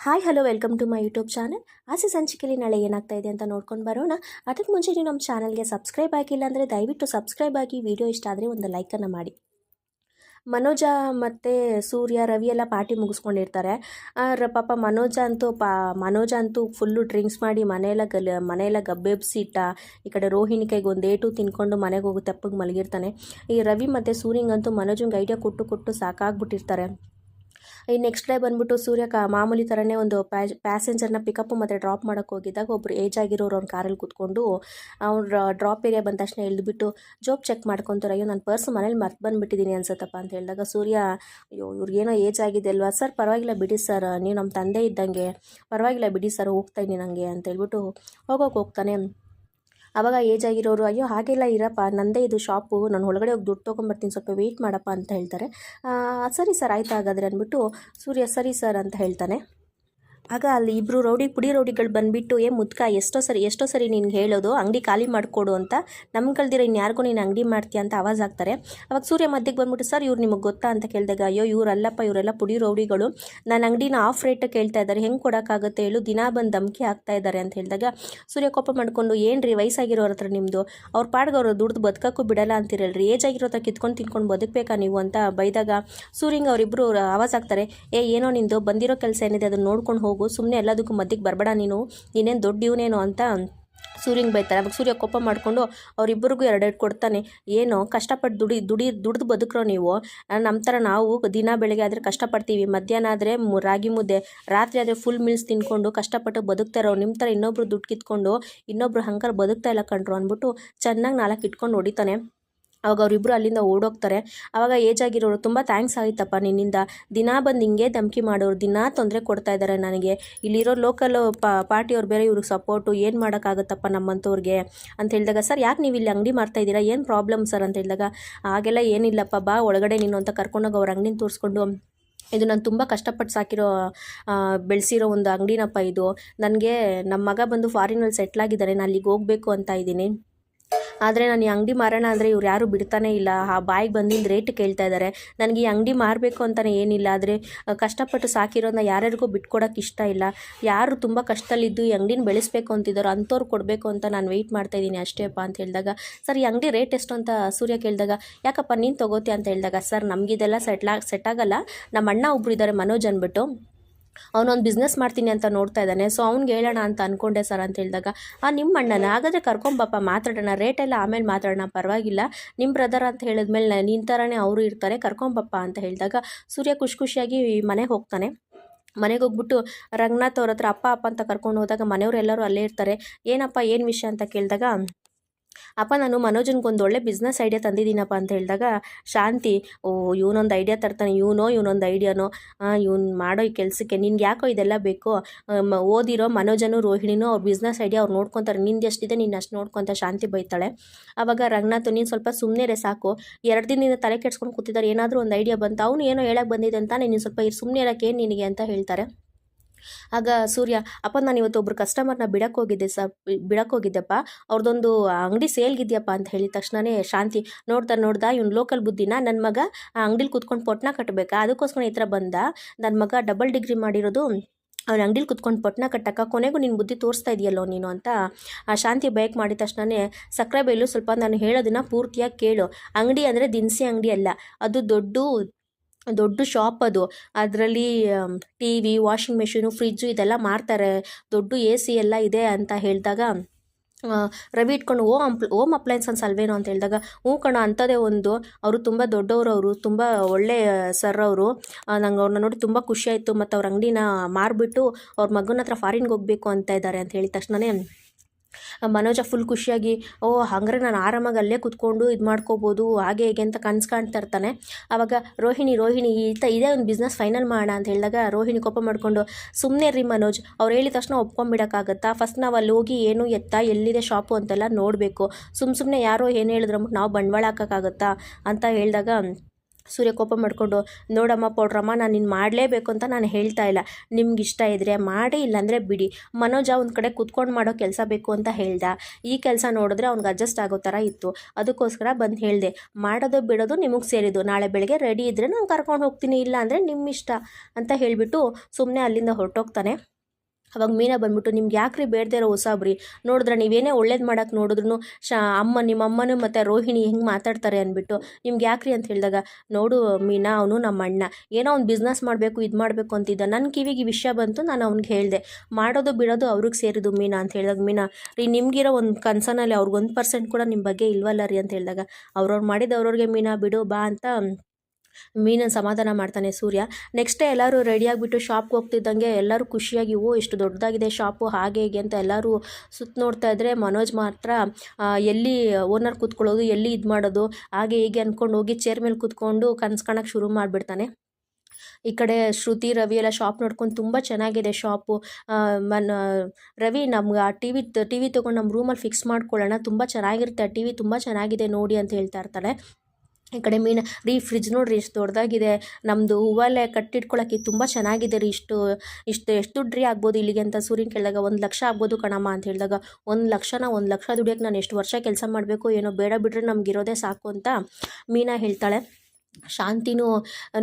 Hi hello welcome to my YouTube channel ಆಸೆ ಸಂಚಿಕೆಯಲ್ಲಿ ನಾಳೆ ಏನಾಗ್ತಾ ಇದೆ ಅಂತ ನೋಡ್ಕೊಂಡು ಬರೋಣ. ಅದಕ್ಕೆ ಮುಂಚೆ ನೀವು ನಮ್ಮ ಚಾನಲ್ಗೆ ಸಬ್ಸ್ಕ್ರೈಬ್ ಆಗಿಲ್ಲ ಅಂದರೆ ದಯವಿಟ್ಟು ಸಬ್ಸ್ಕ್ರೈಬ್ ಆಗಿ ವಿಡಿಯೋ ಇಷ್ಟ ಆದರೆ ಒಂದು ಲೈಕನ್ನು ಮಾಡಿ. ಮನೋಜ ಮತ್ತು ಸೂರ್ಯ, ರವಿ ಎಲ್ಲ ಪಾರ್ಟಿ ಮುಗಿಸ್ಕೊಂಡಿರ್ತಾರೆ. ಪಾಪ ಮನೋಜ ಅಂತೂ ಪಾ, ಮನೋಜ ಅಂತೂ ಫುಲ್ಲು ಡ್ರಿಂಕ್ಸ್ ಮಾಡಿ ಮನೆಯೆಲ್ಲ ಗಲ್, ಮನೆಯೆಲ್ಲ ಗಬ್ಬೆಬ್ಸಿಟ್ಟ ಈ ಕಡೆ ರೋಹಿಣಿ ಕೈಗೆ ಒಂದು ಏಟು ತಿನ್ಕೊಂಡು ಮನೆಗೆ ಹೋಗಿ ತೆಪ್ಪಗೆ ಮಲಗಿರ್ತಾನೆ. ಈ ರವಿ ಮತ್ತು ಸೂರ್ಯಂಗಂತೂ ಮನೋಜಂಗೆ ಐಡಿಯಾ ಕೊಟ್ಟು ಕೊಟ್ಟು ಸಾಕಾಗ್ಬಿಟ್ಟಿರ್ತಾರೆ. ಈ ನೆಕ್ಸ್ಟ್ ಡೇ ಬಂದ್ಬಿಟ್ಟು ಸೂರ್ಯ ಮಾಮೂಲಿ ಥರನೇ ಒಂದು ಪ್ಯಾಜ್ ಪ್ಯಾಸೆಂಜರ್ನ ಪಿಕಪ್ ಮತ್ತು ಡ್ರಾಪ್ ಮಾಡೋಕ್ಕೆ ಹೋಗಿದ್ದಾಗ ಒಬ್ಬರು ಏಜ್ ಆಗಿರೋರು ಅವ್ನ ಕಾರಲ್ಲಿ ಕೂತ್ಕೊಂಡು ಅವ್ರ ಡ್ರಾಪ್ ಏರಿಯಾ ಬಂದ ತಕ್ಷಣ ಇಳಿದ್ಬಿಟ್ಟು ಜೋಬ್ ಚೆಕ್ ಮಾಡ್ಕೊತಾರೆ, ಅಯ್ಯೋ ನನ್ನ ಪರ್ಸ್ ಮನೇಲಿ ಮರ್ತು ಬಂದುಬಿಟ್ಟಿದ್ದೀನಿ ಅನ್ಸತ್ತಪ್ಪ ಅಂತ ಹೇಳಿದಾಗ ಸೂರ್ಯ, ಅಯ್ಯೋ, ಇವ್ರಿಗೇನೋ ಏಜ್ ಆಗಿದೆ ಅಲ್ವಾ? ಸರ್ ಪರವಾಗಿಲ್ಲ ಬಿಡಿ ಸರ್, ನೀವು ನಮ್ಮ ತಂದೆ ಇದ್ದಂಗೆ, ಪರವಾಗಿಲ್ಲ ಬಿಡಿ ಸರ್, ಹೋಗ್ತಾ ಇದ್ದೀನಿ ನನಗೆ ಅಂತ ಹೇಳ್ಬಿಟ್ಟು ಹೋಗೋಕೆ ಹೋಗ್ತಾನೆ. ಆವಾಗ ಏಜ್ ಆಗಿರೋರು, ಅಯ್ಯೋ, ಹಾಗೆಲ್ಲ ಇರಪ್ಪ, ನಂದೇ ಇದು ಶಾಪು ನಾನು ಒಳಗಡೆ ಹೋಗಿ ದುಡ್ಡು ತೊಗೊಂಬರ್ತೀನಿ, ಸ್ವಲ್ಪ ವೆಯ್ಟ್ ಮಾಡಪ್ಪ ಅಂತ ಹೇಳ್ತಾರೆ. ಸರಿ ಸರ್, ಆಯ್ತು ಹಾಗಾದರೆ ಅಂದ್ಬಿಟ್ಟು, ಸೂರ್ಯ, ಸರಿ ಸರ್ ಅಂತ ಹೇಳ್ತಾನೆ. ಆಗ ಅಲ್ಲಿ ಇಬ್ಬರು ರೌಡಿ ಪುಡಿ ರೌಡಿಗಳು ಬಂದುಬಿಟ್ಟು, ಏ ಮುದ್ಕ, ಎಷ್ಟೋ ಸರಿ ಎಷ್ಟೋ ಸರಿ ನಿನ್ಗೆ ಹೇಳೋದು, ಅಂಗಡಿ ಖಾಲಿ ಮಾಡಿಕೊಡು ಅಂತ. ನಮ್ಮ ಕಳ್ದಿರ ಇನ್ಯಾರಿಗೂ ನೀನು ಅಂಗಡಿ ಮಾಡ್ತೀಯ ಅಂತ ಆವಾಜ್ ಆಗ್ತಾರೆ ಅವಾಗ ಸೂರ್ಯ ಮಧ್ಯಕ್ಕೆ ಬಂದ್ಬಿಟ್ಟು, ಸರ್, ಇವ್ರು ನಿಮಗೆ ಗೊತ್ತಾ ಅಂತ ಕೇಳಿದಾಗ, ಅಯ್ಯೋ, ಇವರಲ್ಲಪ್ಪ, ಇವರೆಲ್ಲ ಪುಡಿ ರೌಡಿಗಳು. ನಾನು ಅಂಗಡಿನ ಆಫ್ ರೇಟ್ ಕೇಳ್ತಾ ಇದ್ದಾರೆ, ಹೆಂಗೆ ಕೊಡೋಕ್ಕಾಗುತ್ತೆ ಹೇಳು, ದಿನ ಬಂದು ಧಮಕಿ ಆಗ್ತಾ ಇದ್ದಾರೆ ಅಂತ ಹೇಳಿದಾಗ, ಸೂರ್ಯ ಕೋಪ ಮಾಡ್ಕೊಂಡು ಏನು ರೀ ವಯಸ್ಸಾಗಿರೋರ ಹತ್ರ ನಿಮ್ಮದು ಅವ್ರ ಪಾಡ್ಗೆ ಅವರು ದುಡ್ದು ಬದುಕಕ್ಕೂ ಬಿಡಲ್ಲ ಅಂತಿರಲ್ರಿ? ಏಜ್ ಆಗಿರೋ ಹತ್ರ ಕಿತ್ಕೊಂಡು ತಿನ್ಕೊಂಡು ಬದುಕಬೇಕಾ ನೀವು? ಅಂತ ಬೈದಾಗ, ಸೂರ್ಯಂಗ್ ಅವರಿಬ್ಬರು ಆವಾಜ್ ಆಗ್ತಾರೆ ಏ, ಏನೋ ನಿಂದು, ಬಂದಿರೋ ಕೆಲಸ ಏನಿದೆ ಅದನ್ನು ನೋಡ್ಕೊಂಡು ಹೋಗು ಸುಮ್ಮನೆ ಎಲ್ಲದಕ್ಕೂ ಮಧ್ಯಕ್ಕೆ ಬರಬೇಡ ನೀನು. ನೀನೇನು ದೊಡ್ಡ ಇವನೇನು ಅಂತ ಸೂರ್ಯಂಗೆ ಬೈತಾರೆ ಅವಾಗ ಸೂರ್ಯ ಕೋಪ ಮಾಡಿಕೊಂಡು ಅವರಿಬ್ಬರಿಗೂ ಎರಡೆರಡು ಕೊಡ್ತಾನೆ. ಏನೋ ಕಷ್ಟಪಟ್ಟು ದುಡಿ ದುಡಿ, ದುಡ್ದು ಬದುಕ್ರೋ ನೀವು. ನಮ್ಮ ಥರ ನಾವು ದಿನ ಬೆಳಗ್ಗೆ ಆದರೆ ಕಷ್ಟಪಡ್ತೀವಿ. ಮಧ್ಯಾಹ್ನ ಆದರೆ ರಾಗಿ ಮುದ್ದೆ, ರಾತ್ರಿ ಆದರೆ ಫುಲ್ ಮೀಲ್ಸ್ ತಿನ್ಕೊಂಡು ಕಷ್ಟಪಟ್ಟು ಬದುಕ್ತಾ ಇರೋ ನಿಮ್ಮ ಥರ ಇನ್ನೊಬ್ರು ದುಡ್ಡು ಕಿತ್ಕೊಂಡು ಇನ್ನೊಬ್ರು ಹಂಗಾರೆ ಬದುಕ್ತಾ ಇಲ್ಲ ಕಣ್ರು ಅಂದ್ಬಿಟ್ಟು ಚೆನ್ನಾಗಿ ನಾಲ್ಕು ಇಟ್ಕೊಂಡು ಹೊಡಿತಾನೆ. ಅವಾಗ ಅವರಿಬ್ಬರು ಅಲ್ಲಿಂದ ಓಡೋಗ್ತಾರೆ. ಆವಾಗ ಏಜ್ ಆಗಿರೋರು ತುಂಬ ಥ್ಯಾಂಕ್ಸ್ ಆಯ್ತಪ್ಪ ನಿನ್ನಿಂದ. ದಿನಾ ಬಂದು ಹಿಂಗೆ ಧಮಕಿ ಮಾಡೋರು, ದಿನಾ ತೊಂದರೆ ಕೊಡ್ತಾ ಇದ್ದಾರೆ ನನಗೆ. ಇಲ್ಲಿರೋ ಲೋಕಲ್ ಪಾರ್ಟಿಯವ್ರು ಬೇರೆ ಇವ್ರಿಗೆ ಸಪೋರ್ಟು ಏನು ಮಾಡೋಕ್ಕಾಗುತ್ತಪ್ಪ ನಮ್ಮಂಥವ್ರಿಗೆ ಅಂತ ಹೇಳಿದಾಗ, ಸರ್, ಯಾಕೆ ನೀವು ಇಲ್ಲಿ ಅಂಗಡಿ ಮಾಡ್ತಾ ಇದ್ದೀರಾ? ಏನು ಪ್ರಾಬ್ಲಮ್ ಸರ್? ಅಂತ ಹೇಳಿದಾಗ ಆಗೆಲ್ಲ ಏನಿಲ್ಲಪ್ಪ, ಬಾ ಒಳಗಡೆ ನೀನು ಅಂತ ಕರ್ಕೊಂಡೋಗಿ ಅವ್ರ ಅಂಗಡಿನ ತೋರಿಸ್ಕೊಂಡು, ಇದು ನಾನು ತುಂಬ ಕಷ್ಟಪಟ್ಟು ಸಾಕಿರೋ ಬೆಳೆಸಿರೋ ಒಂದು ಅಂಗಡಿನಪ್ಪ ಇದು. ನನಗೆ ನಮ್ಮ ಮಗ ಬಂದು ಫಾರಿನಲ್ಲಿ ಸೆಟ್ಲಾಗಿದ್ದಾರೆ ನಾನು ಅಲ್ಲಿಗೆ ಹೋಗಬೇಕು ಅಂತ ಇದ್ದೀನಿ. ಆದರೆ ನಾನು ಈ ಅಂಗಡಿ ಮಾರೋಣ ಅಂದರೆ ಇವ್ರು ಯಾರೂ ಬಿಡ್ತಾನೇ ಇಲ್ಲ. ಆ ಬಾಯಿಗೆ ಬಂದಿದ್ದು ರೇಟ್ ಕೇಳ್ತಾ ಇದ್ದಾರೆ ನನಗೆ ಈ ಅಂಗಡಿ ಮಾರಬೇಕು ಅಂತಲೇ ಏನಿಲ್ಲ. ಆದರೆ ಕಷ್ಟಪಟ್ಟು ಸಾಕಿರೋದನ್ನ ಯಾರ್ಯಾರಿಗೂ ಬಿಟ್ಕೊಡೋಕೆ ಇಷ್ಟ ಇಲ್ಲ. ಯಾರು ತುಂಬ ಕಷ್ಟದಲ್ಲಿದ್ದು ಈ ಅಂಗಡಿನ ಬೆಳೆಸಬೇಕು ಅಂತಿದ್ದಾರೋ ಅಂಥವ್ರು ಕೊಡಬೇಕು ಅಂತ ನಾನು ವೆಯ್ಟ್ ಮಾಡ್ತಾ ಇದ್ದೀನಿ ಅಷ್ಟೇಪ್ಪ ಅಂತ ಹೇಳಿದಾಗ. ಸರ್, ಈ ಅಂಗಡಿ ರೇಟ್ ಎಷ್ಟು ಅಂತ ಸೂರ್ಯ ಕೇಳಿದಾಗ, ಯಾಕಪ್ಪ ನೀನು ತೊಗೋತಿ ಅಂತ ಹೇಳಿದಾಗ, ಸರ್, ನಮಗಿದೆಲ್ಲ ಸೆಟ್ಲಾ ಸೆಟ್ ಆಗಲ್ಲ. ನಮ್ಮ ಅಣ್ಣ ಒಬ್ಬರು ಇದ್ದಾರೆ ಮನೋಜ್ ಅಂದ್ಬಿಟ್ಟು ಅವನೊಂದು ಬಿಸ್ನೆಸ್ ಮಾಡ್ತೀನಿ ಅಂತ ನೋಡ್ತಾ ಇದ್ದಾನೆ. ಸೊ ಅವ್ನಿಗೆ ಹೇಳೋಣ ಅಂತ ಅಂದ್ಕೊಂಡೆ ಸರ್ ಅಂತ ಹೇಳಿದಾಗ, ಆ ನಿಮ್ಮ ಅಣ್ಣನ? ಹಾಗಾದರೆ ಕರ್ಕೊಂಬಪ್ಪ ಮಾತಾಡೋಣ. ರೇಟೆಲ್ಲ ಆಮೇಲೆ ಮಾತಾಡೋಣ. ಪರವಾಗಿಲ್ಲ. ನಿಮ್ಮ ಬ್ರದರ್ ಅಂತ ಹೇಳಿದ್ಮೇಲೆ ನಿನ್ನ ಥರನೇ ಅವರು ಇರ್ತಾರೆ. ಕರ್ಕೊಂಬಪ್ಪ ಅಂತ ಹೇಳಿದಾಗ, ಸೂರ್ಯ ಖುಷಿ ಖುಷಿಯಾಗಿ ಮನೆಗೆ ಹೋಗ್ತಾನೆ. ಮನೆಗೆ ಹೋಗ್ಬಿಟ್ಟು ರಂಗನಾಥ್ ಅವ್ರ ಹತ್ರ ಅಪ್ಪ ಅಪ್ಪ ಅಂತ ಕರ್ಕೊಂಡು ಹೋದಾಗ ಮನೆಯವ್ರು ಎಲ್ಲರೂ ಅಲ್ಲೇ ಇರ್ತಾರೆ. ಏನಪ್ಪ, ಏನು ವಿಷಯ ಅಂತ ಕೇಳಿದಾಗ ಅಪ್ಪ, ನಾನು ಮನೋಜನ್ಗೊಂದು ಒಳ್ಳೆ ಬಿಸ್ನೆಸ್ ಐಡಿಯಾ ತಂದಿದ್ದೀನಪ್ಪ ಅಂತ ಹೇಳಿದಾಗ, ಶಾಂತಿ, ಓ, ಇವನೊಂದು ಐಡಿಯಾ ತರ್ತಾನೆ, ಇವನೋ, ಇವನೊಂದು ಐಡಿಯಾನೋ ಇವ್ನು ಮಾಡೋ ಈ ಕೆಲಸಕ್ಕೆ, ನಿನ್ಗೆ ಯಾಕೋ ಇದೆಲ್ಲ ಬೇಕು ಓದಿರೋ ಮನೋಜನು, ರೋಹಿಣಿನೂ ಅವ್ರ ಬಿಸ್ನೆಸ್ ಐಡಿಯಾ ಅವ್ರು ನೋಡ್ಕೊತಾರೆ, ನಿಂದು ಎಷ್ಟಿದೆ, ನೀನು ಅಷ್ಟು ನೋಡ್ಕೊತ ಶಾಂತಿ ಬೈತಾಳೆ. ಆವಾಗ ರಂಗನಾಥ್, ನೀನು ಸ್ವಲ್ಪ ಸುಮ್ಮನೆ ಸಾಕು. ಎರಡು ದಿನದಿಂದ ತಲೆ ಕೆಡ್ಸ್ಕೊಂಡು ಕೂತಿದ್ದಾರೆ ಏನಾದರೂ ಒಂದು ಐಡಿಯಾ ಬಂತು, ಅವನು ಏನೋ ಹೇಳಕ್ಕೆ ಬಂದಿದೆ ಅಂತ ನೀನು ಸ್ವಲ್ಪ ಸುಮ್ಮನೆ ಇರೋಕ್ಕೆ ಏನು ನಿನಗೆ? ಅಂತ ಹೇಳ್ತಾರೆ. ಆಗ ಸೂರ್ಯ, ಅಪ್ಪ, ನಾನು ಇವತ್ತು ಒಬ್ರು ಕಸ್ಟಮರ್ನ ಬಿಡಕ್ಕೆ ಹೋಗಿದ್ದೆ ಸ ಬಿಡಕ್ಕೆ ಹೋಗಿದ್ದೆಪ್ಪ. ಅವ್ರದ್ದೊಂದು ಅಂಗಡಿ ಸೇಲ್ಗಿದ್ಯಪ್ಪ ಅಂತ ಹೇಳಿದ ತಕ್ಷಣವೇ ಶಾಂತಿ ನೋಡ್ತಾ ನೋಡ್ದ ಇವ್ನು ಲೋಕಲ್ ಬುದ್ಧಿನ ನನ್ನ ಮಗ, ಆ, ಅಂಗಡಿಲಿ ಕೂತ್ಕೊಂಡು ಪೊಟ್ನ ಕಟ್ಟಬೇಕಾ ಅದಕ್ಕೋಸ್ಕರ ಈ ಥರ ಬಂದ. ನನ್ನ ಮಗ ಡಬಲ್ ಡಿಗ್ರಿ ಮಾಡಿರೋದು, ಅವ್ನ ಅಂಗಡಿಲಿ ಕುತ್ಕೊಂಡು ಪೊಟ್ನ ಕಟ್ಟಕ್ಕ ಕೊನೆಗೂ ನಿನ್ನ ಬುದ್ಧಿ ತೋರಿಸ್ತಾ ಇದೆಯಲ್ಲೋ ನೀನು ಅಂತ, ಆ, ಶಾಂತಿ ಬೈಕ್ ಮಾಡಿದ ತಕ್ಷಣವೇ ಸಕ್ಕರೆ ಬೈಲು ಸ್ವಲ್ಪ ನಾನು ಹೇಳೋದನ್ನ ಪೂರ್ತಿಯಾಗಿ ಕೇಳು. ಅಂಗಡಿ ಅಂದರೆ ದಿನಸಿ ಅಂಗಡಿ ಅಲ್ಲ, ಅದು ದೊಡ್ಡ ದೊಡ್ಡ ಶಾಪ್ ಅದು. ಅದರಲ್ಲಿ T V washing machine fridge ಇದೆಲ್ಲ ಮಾರ್ತಾರೆ ದೊಡ್ಡ ಎ ಸಿ ಎಲ್ಲ ಇದೆ ಅಂತ ಹೇಳಿದಾಗ ರವಿ ಇಟ್ಕೊಂಡು, ಓ ಅಂಪ್ ಓಮ್ ಅಪ್ಲೈನ್ಸನ್ಸ್ ಅಲ್ವೇನೋ? ಅಂತ ಹೇಳಿದಾಗ, ಹ್ಞೂ ಕಣ, ಅಂಥದ್ದೇ ಒಂದು. ಅವರು ತುಂಬ ದೊಡ್ಡವರು ಅವರು, ತುಂಬ ಒಳ್ಳೆ ಸರ್ ಅವರು. ನಂಗೆ ಅವ್ರನ್ನ ನೋಡಿ ತುಂಬ ಖುಷಿ ಆಯಿತು. ಮತ್ತು ಅವ್ರ ಅಂಗಡಿನ ಮಾರಿಬಿಟ್ಟು ಅವ್ರ ಮಗನ ಹತ್ರ ಫಾರಿನ್ಗೆ ಹೋಗಬೇಕು ಅಂತ ಇದ್ದಾರೆ, ಅಂತ ಹೇಳಿದ ತಕ್ಷಣವೇ ಮನೋಜ ಫುಲ್ ಖುಷಿಯಾಗಿ, ಓ, ಹಂಗಾರೆ ನಾನು ಆರಾಮಾಗಿ ಅಲ್ಲೇ ಕುತ್ಕೊಂಡು ಇದು ಮಾಡ್ಕೋಬೋದು, ಹಾಗೆ ಹೇಗೆ ಅಂತ ಕನ್ಸು ಕಾಣ್ತಾ ಇರ್ತಾನೆ. ಆವಾಗ ರೋಹಿಣಿ ರೋಹಿಣಿ, ಈ ತ ಇದೇ ಒಂದು ಬಿಸ್ನೆಸ್ ಫೈನಲ್ ಮಾಡೋಣ ಅಂತ ಹೇಳಿದಾಗ ರೋಹಿಣಿ ಕೋಪ ಮಾಡಿಕೊಂಡು ಸುಮ್ಮನೆ ರೀ ಮನೋಜ್, ಅವ್ರು ಹೇಳಿದ ತಕ್ಷಣ ಒಪ್ಕೊಂಬಿಡೋಕ್ಕಾಗತ್ತಾ? ಫಸ್ಟ್ ನಾವು ಅಲ್ಲಿ ಹೋಗಿ ಏನು ಎತ್ತ, ಎಲ್ಲಿದೆ ಶಾಪು ಅಂತೆಲ್ಲ ನೋಡಬೇಕು. ಸುಮ್ಮ ಸುಮ್ಮನೆ ಯಾರೋ ಏನು ಹೇಳಿದ್ರು ನಾವು ಬಂಡವಾಳ ಹಾಕೋಕ್ಕಾಗತ್ತಾ? ಅಂತ ಹೇಳಿದಾಗ ಸೂರ್ಯ ಕೋಪ ಮಾಡಿಕೊಂಡು, ನೋಡಮ್ಮ ಪೌಡ್ರಮ್ಮ, ನಾನು ನಿನ್ನ ಮಾಡಲೇಬೇಕು ಅಂತ ನಾನು ಹೇಳ್ತಾ ಇಲ್ಲ. ನಿಮ್ಗೆ ಇಷ್ಟ ಇದ್ದರೆ ಮಾಡಿ, ಇಲ್ಲಾಂದರೆ ಬಿಡಿ. ಮನೋಜ ಒಂದು ಕಡೆ ಕುತ್ಕೊಂಡು ಮಾಡೋ ಕೆಲಸ ಬೇಕು ಅಂತ ಹೇಳ್ದ. ಈ ಕೆಲಸ ನೋಡಿದ್ರೆ ಅವ್ನಿಗೆ ಅಡ್ಜಸ್ಟ್ ಆಗೋ ಥರ ಇತ್ತು. ಅದಕ್ಕೋಸ್ಕರ ಬಂದು ಹೇಳಿದೆ. ಮಾಡೋದು, ಬಿಡೋದು ನಿಮಗೆ ಸೇರಿದ್ದು. ನಾಳೆ ಬೆಳಗ್ಗೆ ರೆಡಿ ಇದ್ದರೆ ನಾನು ಕರ್ಕೊಂಡು ಹೋಗ್ತೀನಿ ಇಲ್ಲ ಅಂದರೆ ನಿಮ್ಮ ಇಷ್ಟ ಅಂತ ಹೇಳಿಬಿಟ್ಟು ಸುಮ್ಮನೆ ಅಲ್ಲಿಂದ ಹೊರಟೋಗ್ತಾನೆ. ಅವಾಗ ಮೀನಾ ಬಂದ್ಬಿಟ್ಟು, ನಿಮ್ಗೆ ಯಾಕ್ರಿ ಬೇಡದೇ ಇರೋ ಹೊಸಾಬ್ರಿ ನೋಡಿದ್ರೆ ನೀವೇನೇ ಒಳ್ಳೇದು ಮಾಡೋಕ್ಕೆ ನೋಡಿದ್ರು ಶಾ, ಅಮ್ಮ, ನಿಮ್ಮ ಅಮ್ಮನೂ ಮತ್ತು ರೋಹಿಣಿ ಹೆಂಗೆ ಮಾತಾಡ್ತಾರೆ ಅಂದ್ಬಿಟ್ಟು, ನಿಮ್ಗೆ ಯಾಕ್ರಿ? ಅಂತ ಹೇಳಿದಾಗ, ನೋಡು ಮೀನಾ, ಅವನು ನಮ್ಮ ಅಣ್ಣ. ಏನೋ ಅವ್ನು ಬಿಸ್ನೆಸ್ ಮಾಡಬೇಕು, ಇದು ಮಾಡಬೇಕು ಅಂತಿದ್ದ. ನನ್ನ ಕಿವಿಗೆ ವಿಷಯ ಬಂತು, ನಾನು ಅವ್ನಿಗೆ ಹೇಳಿದೆ. ಮಾಡೋದು ಬಿಡೋದು ಅವ್ರಿಗೆ ಸೇರಿದ್ದು ಮೀನಾ. ಅಂತ ಹೇಳಿದಾಗ, ಮೀನಾ, ರೀ ನಿಮಗಿರೋ ಒಂದು ಕನ್ಸನಲ್ಲಿ ಅವ್ರಿಗೆ ಒಂದು ಪರ್ಸೆಂಟ್ ಕೂಡ ನಿಮ್ಮ ಬಗ್ಗೆ ಇಲ್ವಲ್ಲ ರೀ? ಅಂತ ಹೇಳಿದಾಗ, ಅವ್ರವ್ರು ಮಾಡಿದವ್ರವ್ರಿಗೆ ಮೀನಾ ಬಿಡು, ಬಾ ಅಂತ ಮೀನನ್ನು ಸಮಾಧಾನ ಮಾಡ್ತಾನೆ ಸೂರ್ಯ. ನೆಕ್ಸ್ಟ್ ಡೇ ಎಲ್ಲರೂ ರೆಡಿಯಾಗಿಬಿಟ್ಟು ಶಾಪ್ಗೆ ಹೋಗ್ತಿದ್ದಂಗೆ ಎಲ್ಲರೂ ಖುಷಿಯಾಗಿ, ಓ ಎಷ್ಟು ದೊಡ್ಡದಾಗಿದೆ ಶಾಪು ಹಾಗೆ ಹೀಗೆ ಅಂತ ಎಲ್ಲರೂ ಸುತ್ತ ನೋಡ್ತಾ ಇದ್ದರೆ ಮನೋಜ್ ಮಾತ್ರ ಎಲ್ಲಿ ಓನರ್ ಕೂತ್ಕೊಳ್ಳೋದು, ಎಲ್ಲಿ ಇದು ಮಾಡೋದು, ಹಾಗೆ ಹೀಗೆ ಅಂದ್ಕೊಂಡು ಹೋಗಿ ಚೇರ್ ಮೇಲೆ ಕೂತ್ಕೊಂಡು ಕನ್ಸ್ಕೊಳಕ್ಕೆ ಶುರು ಮಾಡಿಬಿಡ್ತಾನೆ. ಈ ಕಡೆ ಶ್ರುತಿ, ರವಿ ಎಲ್ಲ ಶಾಪ್ ನೋಡ್ಕೊಂಡು ತುಂಬ ಚೆನ್ನಾಗಿದೆ ಶಾಪು ಮನ್ ರವಿ ನಮ್ಗೆ ಆ ಟಿ ವಿ ಟಿ ವಿ ತೊಗೊಂಡು ನಮ್ಮ ರೂಮಲ್ಲಿ ಫಿಕ್ಸ್ ಮಾಡ್ಕೊಳ್ಳೋಣ, ತುಂಬ ಚೆನ್ನಾಗಿರುತ್ತೆ, ಆ ಟಿ ವಿ ತುಂಬ ಚೆನ್ನಾಗಿದೆ ನೋಡಿ ಅಂತ ಹೇಳ್ತಾ ಇರ್ತಾಳೆ. ಈ ಕಡೆ ಮೀನು ರೀ ಫ್ರಿಜ್ ನೋಡ್ರಿ ಎಷ್ಟು ದೊಡ್ಡದಾಗಿದೆ ನಮ್ಮದು ಹೂವಲ್ಲೇ ಕಟ್ಟಿಟ್ಕೊಳಕ್ಕೆ ತುಂಬ ಚೆನ್ನಾಗಿದೆ ರೀ ಇಷ್ಟು ಇಷ್ಟು ಎಷ್ಟು ದುಡ್ಡು ರೀ ಆಗ್ಬೋದು ಇಲ್ಲಿಗೆ ಅಂತ ಸೂರ್ಯನ ಕೇಳಿದಾಗ. ಒಂದು ಲಕ್ಷ ಆಗ್ಬೋದು ಕಣಮ್ಮ ಅಂತ ಹೇಳಿದಾಗ. ಒಂದು ಲಕ್ಷನ, ಒಂದು ಲಕ್ಷ ದುಡಿಯೋಕ್ಕೆ ನಾನು ಎಷ್ಟು ವರ್ಷ ಕೆಲಸ ಮಾಡಬೇಕು ಏನೋ ಬೇಡ ಬಿಡ್ರೆ ನಮಗಿರೋದೇ ಸಾಕು ಅಂತ ಮೀನಾ ಹೇಳ್ತಾಳೆ. ಶಾಂತಿನೂ,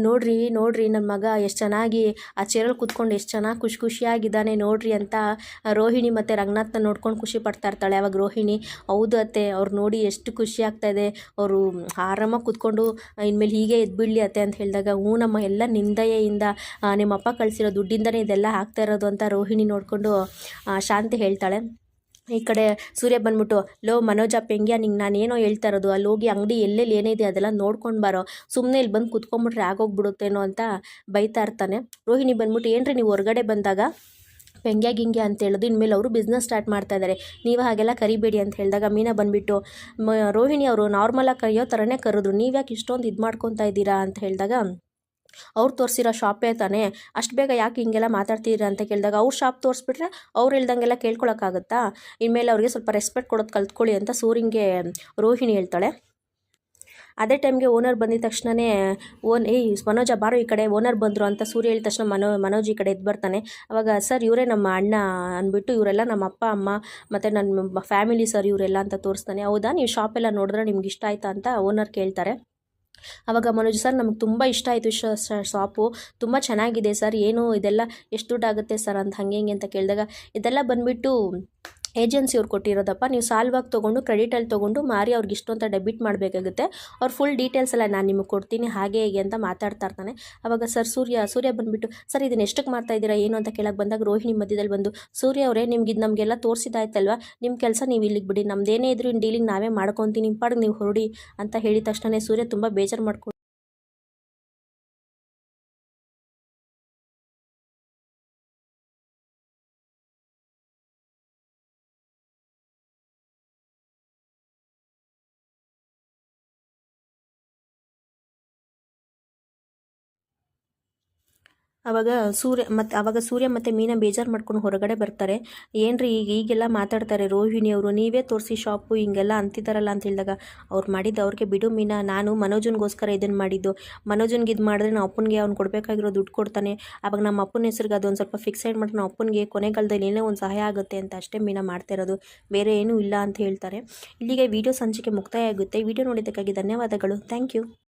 ನೋಡ್ರಿ ನೋಡ್ರಿ ನನ್ನ ಮಗ ಎಷ್ಟು ಚೆನ್ನಾಗಿ ಆ ಚೇರಲ್ಲಿ ಕೂತ್ಕೊಂಡು ಎಷ್ಟು ಚೆನ್ನಾಗಿ ಖುಷಿ ಖುಷಿಯಾಗಿದ್ದಾನೆ ನೋಡ್ರಿ ಅಂತ ರೋಹಿಣಿ ಮತ್ತು ರಂಗನಾಥ್ನ ನೋಡ್ಕೊಂಡು ಖುಷಿ ಪಡ್ತಾ ಇರ್ತಾಳೆ. ಅವಾಗ ರೋಹಿಣಿ, ಹೌದು ಅತ್ತೆ, ಅವ್ರು ನೋಡಿ ಎಷ್ಟು ಖುಷಿ ಆಗ್ತಾ ಇದೆ. ಅವರು ಆರಾಮಾಗಿ ಕೂತ್ಕೊಂಡು, ಇನ್ಮೇಲೆ ಹೀಗೆ ಎದ್ಬಿಡ್ಲಿ ಅತ್ತೆ ಅಂತ ಹೇಳಿದಾಗ, ಹ್ಞೂ ನಮ್ಮ ಎಲ್ಲ ನಿಂದಯೆಯಿಂದ ನಿಮ್ಮಪ್ಪ ಕಳಿಸಿರೋ ದುಡ್ಡಿಂದನೇ ಇದೆಲ್ಲ ಆಗ್ತಾ ಇರೋದು ಅಂತ ರೋಹಿಣಿ ನೋಡಿಕೊಂಡು ಶಾಂತಿ ಹೇಳ್ತಾಳೆ. ಈ ಕಡೆ ಸೂರ್ಯ ಬಂದ್ಬಿಟ್ಟು, ಲೋ ಮನೋಜ ಪೆಂಗ್ಯ, ನಿಂಗೆ ನಾನೇನೋ ಹೇಳ್ತಾ ಇರೋದು, ಅಲ್ಲಿ ಹೋಗಿ ಅಂಗಡಿ ಎಲ್ಲೆಲ್ಲಿ ಏನಿದೆ ಅದೆಲ್ಲ ನೋಡ್ಕೊಂಡು ಬಾರೋ. ಸುಮ್ಮನೆ ಇಲ್ಲಿ ಬಂದು ಕುತ್ಕೊಂಡ್ಬಿಟ್ರೆ ಆಗೋಗ್ಬಿಡುತ್ತೇನೋ ಅಂತ ಬೈತಾ ಇರ್ತಾನೆ. ರೋಹಿಣಿ ಬಂದ್ಬಿಟ್ಟು, ಏನ್ರಿ ನೀವು ಹೊರಗಡೆ ಬಂದಾಗ? ಪೆಂಗ್ಯ ಗಿಂಗ್ಯ ಅಂತ ಹೇಳೋದು. ಇನ್ಮೇಲೆ ಅವರು ಬಿಸ್ನೆಸ್ ಸ್ಟಾರ್ಟ್ ಮಾಡ್ತಾ ಇದ್ದಾರೆ ನೀವು ಹಾಗೆಲ್ಲ ಕರಿಬೇಡಿ ಅಂತ ಹೇಳಿದಾಗ ಮೀನಾ ಬಂದ್ಬಿಟ್ಟು ರೋಹಿಣಿ ಅವರು ನಾರ್ಮಲಾಗಿ ಕರೆಯೋ ಥರನೇ ಕರೆದ್ರು ನೀವು ಯಾಕೆ ಇಷ್ಟೊಂದು ಇದು ಮಾಡ್ಕೊತಾ ಇದ್ದೀರಾ ಅಂತ ಹೇಳಿದಾಗ ಅವ್ರು ತೋರಿಸಿರೋ ಶಾಪೇ ತಾನೇ? ಅಷ್ಟು ಬೇಗ ಯಾಕೆ ಹಿಂಗೆಲ್ಲ ಮಾತಾಡ್ತಿದ್ದೀರಾ ಅಂತ ಕೇಳಿದಾಗ ಅವ್ರ ಶಾಪ್ ತೋರಿಸ್ಬಿಟ್ರೆ ಅವ್ರು ಹೇಳ್ದಂಗೆಲ್ಲ ಕೇಳ್ಕೊಳಕ್ಕಾಗುತ್ತಾ? ಇನ್ಮೇಲೆ ಅವ್ರಿಗೆ ಸ್ವಲ್ಪ ರೆಸ್ಪೆಕ್ಟ್ ಕೊಡೋದು ಕಲ್ತ್ಕೊಳ್ಳಿ ಅಂತ ಸೂರಿಂಗೆ ರೋಹಿಣಿ ಹೇಳ್ತಾಳೆ. ಅದೇ ಟೈಮ್ಗೆ ಓನರ್ ಬಂದಿದ ತಕ್ಷಣವೇ ಓನ್, ಏಯ್, ಮನೋಜ ಬಾರೋ ಈ ಕಡೆ ಓನರ್ ಬಂದರು ಅಂತ ಸೂರ್ಯ ಹೇಳಿದ ತಕ್ಷಣ ಮನೋ, ಮನೋಜ್ ಈ ಕಡೆ ಎದ್ದು ಬರ್ತಾನೆ. ಅವಾಗ, ಸರ್, ಇವರೇ ನಮ್ಮ ಅಣ್ಣ ಅಂದ್ಬಿಟ್ಟು ಇವರೆಲ್ಲ ನಮ್ಮ ಅಪ್ಪ, ಅಮ್ಮ ಮತ್ತು ನನ್ನ ಫ್ಯಾಮಿಲಿ ಸರ್ ಇವರೆಲ್ಲ ಅಂತ ತೋರಿಸ್ತಾನೆ. ಹೌದಾ? ನೀವು ಶಾಪೆಲ್ಲ ನೋಡಿದ್ರೆ ನಿಮ್ಗೆ ಇಷ್ಟ ಆಯ್ತಾ? ಅಂತ ಓನರ್ ಕೇಳ್ತಾರೆ. ಅವಾಗ ಮನೋಜ್ ಸರ್ ನಮಗೆ ತುಂಬ ಇಷ್ಟ ಆಯಿತು ಶಾಪು. ತುಂಬ ಚೆನ್ನಾಗಿದೆ ಸರ್, ಏನು ಇದೆಲ್ಲ, ಎಷ್ಟು ದುಡ್ಡು ಆಗುತ್ತೆ ಸರ್ ಅಂತ ಹಾಗೆ ಹಿಂಗೆ ಅಂತ ಕೇಳಿದಾಗ, ಇದೆಲ್ಲ ಬಂದುಬಿಟ್ಟು ಏಜೆನ್ಸಿಯವ್ರು ಕೊಟ್ಟಿರೋದಪ್ಪ, ನೀವು ಸಾಲ್ವಾಗಿ ತೊಗೊಂಡು ಕ್ರೆಡಿಟಲ್ಲಿ ತೊಗೊಂಡು ಮಾರಿ ಅವ್ರಿಗೆ ಇಷ್ಟು ಅಂತ ಡೆಬಿಟ್ ಮಾಡಬೇಕಾಗುತ್ತೆ. ಅವ್ರು ಫುಲ್ ಡೀಟೇಲ್ಸ್ ಎಲ್ಲ ನಾನು ನಿಮಗೆ ಕೊಡ್ತೀನಿ, ಹಾಗೆ ಹೇಗೆ ಅಂತ ಮಾತಾಡ್ತಾ ಇರ್ತಾನೆ. ಅವಾಗ ಸರ್ ಸೂರ್ಯ ಸೂರ್ಯ ಬಂದುಬಿಟ್ಟು, ಸರ್ ಇದನ್ನ ಎಷ್ಟಕ್ಕೆ ಮಾಡ್ತಾ ಇದ್ದೀರಾ, ಏನು ಅಂತ ಕೇಳಕ್ಕೆ ಬಂದಾಗ ರೋಹಿಣಿ ಮಧ್ಯದಲ್ಲಿ ಬಂದು, ಸೂರ್ಯ ಅವರೇ, ನಿಮ್ಗೆ ಇದು ನಮಗೆಲ್ಲ ತೋರಿಸಿದಾಯ್ತಲ್ವ? ನಿಮ್ಮ ಕೆಲಸ ನೀವು ಇಲ್ಲಿಗೆ ಬಿಡಿ, ನಮ್ದೇನೇ ಇದ್ರೂ ಡೀಲಿಂಗ್ ನಾವೇ ಮಾಡ್ಕೊತೀನಿ ನಿಮ್ಮ ನೀವು ಹೊರಡಿ ಅಂತ ಹೇಳಿದ ತಕ್ಷಣ ಸೂರ್ಯ ತುಂಬ ಬೇಜಾರು ಮಾಡ್ಕೊಂಡು ಅವಾಗ ಸೂರ್ಯ ಮತ್ತು ಅವಾಗ ಸೂರ್ಯ ಮತ್ತು ಮೀನ ಬೇಜಾರು ಮಾಡ್ಕೊಂಡು ಹೊರಗಡೆ ಬರ್ತಾರೆ. ಏನ್ರಿ ಈಗ ಈಗೆಲ್ಲ ಮಾತಾಡ್ತಾರೆ ರೋಹಿಣಿ ಅವರು, ನೀವೇ ತೋರಿಸಿ ಶಾಪು, ಹಿಂಗೆಲ್ಲ ಅಂತಿದ್ದಾರಲ್ಲ ಅಂತ ಹೇಳಿದಾಗ ಅವ್ರು ಮಾಡಿದ್ದು ಅವ್ರಿಗೆ ಬಿಡು ಮೀನಾ, ನಾನು ಮನೋಜನ್ಗೋಸ್ಕರ ಇದನ್ನು ಮಾಡಿದ್ದು. ಮನೋಜನ್ಗೆ ಇದು ಮಾಡಿದ್ರೆ ನಮ್ಮ ಅಪ್ಪನಿಗೆ ಅವ್ನು ಕೊಡಬೇಕಾಗಿರೋ ದುಡ್ಡು ಕೊಡ್ತಾನೆ. ಅವಾಗ ನಮ್ಮ ಅಪ್ಪನ ಹೆಸ್ರಿಗೆ ಅದೊಂದು ಸ್ವಲ್ಪ ಫಿಕ್ಸೈಡ್ ಮಾಡಿ ನಮ್ಮ ಅಪ್ಪನಿಗೆ ಕೊನೆಗಾಲದಲ್ಲಿ ಏನೇ ಒಂದು ಸಹಾಯ ಆಗುತ್ತೆ ಅಂತ ಅಷ್ಟೇ ಮೀನಾ ಮಾಡ್ತಾ ಇರೋದು. ಬೇರೆ ಏನೂ ಇಲ್ಲ ಅಂತ ಹೇಳ್ತಾರೆ. ಇಲ್ಲಿಗೆ ವಿಡಿಯೋ ಸಂಚಿಕೆ ಮುಕ್ತಾಯ ಆಗುತ್ತೆ. ವಿಡಿಯೋ ನೋಡಿದ್ದಕ್ಕಾಗಿ ಧನ್ಯವಾದಗಳು. Thank you